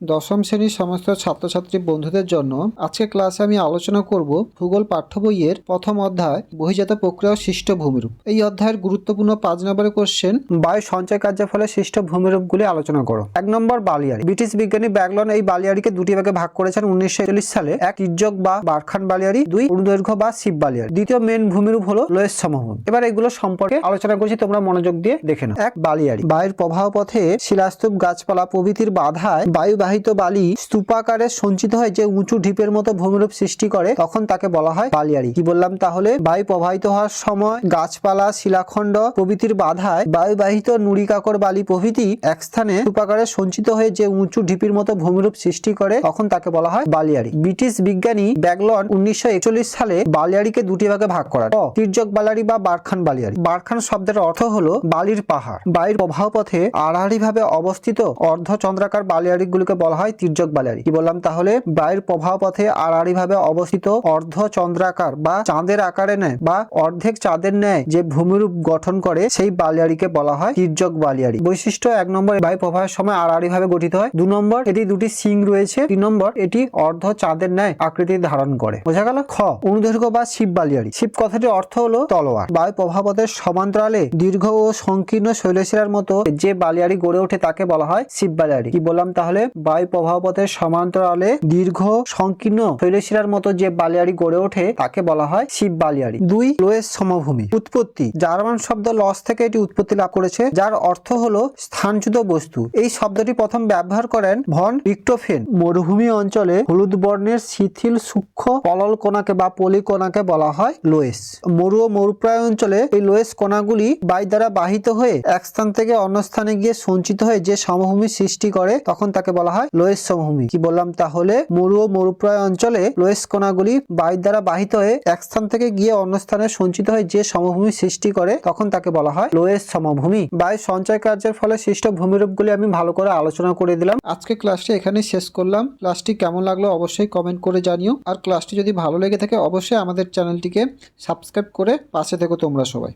দশম শ্রেণির সমস্ত ছাত্রছাত্রী বন্ধুদের জন্য আজকে ক্লাসে আমি আলোচনা করব ভূগোল পাঠ্য বইয়ের প্রথম অধ্যায় বহিজাত প্রক্রিয়া সৃষ্ট ভূমিরূপ এই অধ্যায়ের গুরুত্বপূর্ণ পাঁচ নম্বরের কোশ্চেন বায়ু সঞ্চয় কার্যের ফলে সৃষ্ট ভূমিরূপগুলি আলোচনা করো। এক নম্বর বালিয়াড়ি। ব্রিটিশ বিজ্ঞানী ব্যাগলন এই বালিয়ারিকে দুটি ভাগে ভাগ করেছেন, উনিশশো চল্লিশ সালে এক তির্যক বা বারখান বালিয়াড়ি, দুই অনুদৈর্ঘ্য বা শিব বালিয়াড়ি। দ্বিতীয় মেন ভূমিরূপ হলো লোয়েস সমভূমি এবার এগুলো সম্পর্কে আলোচনা করছি, তোমরা মনোযোগ দিয়ে দেখে নাও। এক বালিয়ারি বায়ুর প্রবাহ পথে শিলাস্তূপ, গাছপালা প্রভৃতির বাধায় বায়ুবাহিত বালি স্তূপাকারে সঞ্চিত হয় যে উঁচু ঢিপের মতো ভূমিরূপ সৃষ্টি করে, তখন তাকে বলা হয় বালিয়াড়ি কি বললাম তাহলে? বায়ু প্রবাহিত হওয়ার সময় গাছপালা, শিলাখণ্ড প্রভৃতির বাধায় বায়ুবাহিত নুড়িকাকর বালি প্রভৃতি এক স্থানে স্তূপাকারে সঞ্চিত হয়ে যে উঁচু ঢিপির মতো ভূমিরূপ সৃষ্টি করে, তখন তাকে বলা হয় বালিয়াড়ি ব্রিটিশ বিজ্ঞানী ব্যাগলন উনিশশো একচল্লিশ সালে বালিয়াড়িকে দুটি ভাগে ভাগ করা তির্যক বালারি বা বারখান বালিয়াড়ি বারখান শব্দের অর্থ হলো বালির পাহাড়। বায়ুর প্রবাহ পথে আড়াআড়ি ভাবে অবস্থিত অর্ধচন্দ্রাকার বালিয়াড়িগুলিকে বলা হয় তির্যক বালিয়াড়ি কি বললাম? তাহলে বায়ুর প্রবাহ পথে আড়াআড়ি ভাবে অবস্থিত অর্ধচন্দ্রাকার বা চাঁদের আকারে নেয় বা অর্ধেক চাঁদের ন্যায় যে ভূমিরূপ গঠন করে সেই বালিয়াড়িকে বলা হয় তির্যক বালিয়াড়ি বৈশিষ্ট্য এক নম্বর বায়ু প্রবাহের সময় আড়াআড়ি ভাবে গঠিত হয়। দু নম্বর, এটি দুটি সিং রয়েছে। তিন নম্বর, এটি অর্ধ চাঁদের ন্যায় আকৃতি ধারণ করে। বোঝা গেল? খ, অনুদৈর্ঘ্য বা শিব বালিয়াড়ি শিব কথাটির অর্থ হলো তলোয়ার। বায়ু প্রভাবতের সমান্তরালে দীর্ঘ ও সংকীর্ণ শৈলশিরার মতো যে বালিয়াড়ি গড়ে ওঠে তাকে বলা হয় শিব বালিয়াড়ি কি বললাম? তাহলে বায়ু প্রভাবতের সমান্তরালে দীর্ঘ সংকীর্ণ শৈলশিরার মতো যে বালিয়াড়ি গড়ে ওঠে, তাকে বলা হয় শিব বালিয়াড়ি। দুই লোয়েস সমভূমি। উৎপত্তি। জার্মান শব্দ লস থেকে এটি উৎপত্তি লাভ করেছে, যার অর্থ হলো স্থানচ্যুত বস্তু। এই শব্দটি প্রথম ব্যবহার করেন ভন রিক্টোফেন। মরুভূমি অঞ্চলে হলুদ বর্ণের শিথিল সূক্ষ্ম পলল কোনাকে বা পলি কোনাকে বলা হয় লোয়েস। মরু ও মরুপ্রায় অঞ্চলে এই লোয়েস কোনাগুলি বায়ু দ্বারা বাহিত হয়ে এক স্থান থেকে অন্য স্থানে গিয়ে সঞ্চিত হয়ে যে সমভূমি সৃষ্টি করে, তখন তাকে বলা হয় লোয়েস সমভূমি। কি বললাম তাহলে? মরু ও মরুপ্রায় অঞ্চলে লোয়েস কোনাগুলি বায়ু দ্বারা বাহিত হয়ে এক স্থান থেকে গিয়ে অন্য স্থানে সঞ্চিত হয়ে যে সমভূমি সৃষ্টি করে, তখন তাকে বলা হয় লোয়েস সমভূমি। বায়ু সঞ্চয় কার্যের ফলে সৃষ্ট ভূমিরূপগুলি আমি ভালো করে আলোচনা করে দিলাম। আজকে ক্লাসটি এখানে শেষ করলাম। ক্লাসটি কেমন লাগল অবশ্যই কমেন্ট করে জানিও। আর ক্লাসটি যদি ভালো লেগে থাকে, অবশ্যই আমাদের চ্যানেলটিকে সাবস্ক্রাইব করে পাশে থেকো তোমরা সবাই।